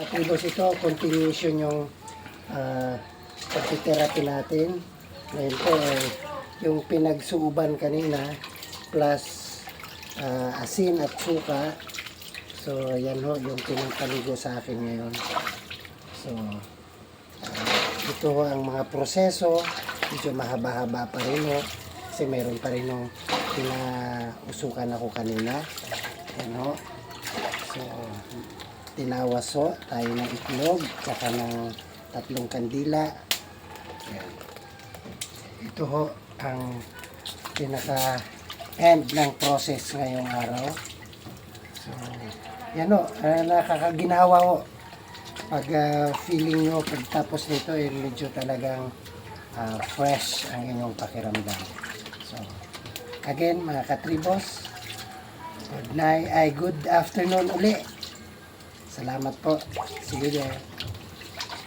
Atibos ito, continuation yung uh, pagtitherapy natin. Ngayon po, eh, yung pinagsuuban kanina plus ah, asin at suka. So, yan ho, yung pinapaligo sa akin ngayon. So, ah, ito ho ang mga proseso. Medyo mahaba-haba pa rin ho. Kasi meron pa rin ho, pinausukan ako kanina. Yan ho. So, tinawas ho tayo ng itlog, tsaka ng tatlong kandila. Yan. Ito ho ang pinaka end ng process ngayong araw. So, yan ho, uh, nakakaginawa ho. Pag ah, feeling nyo pagtapos nito, eh, medyo talagang ah, fresh ang inyong pakiramdam. So, again, mga katribos, good night, ay good afternoon uli. Salamat po. You there.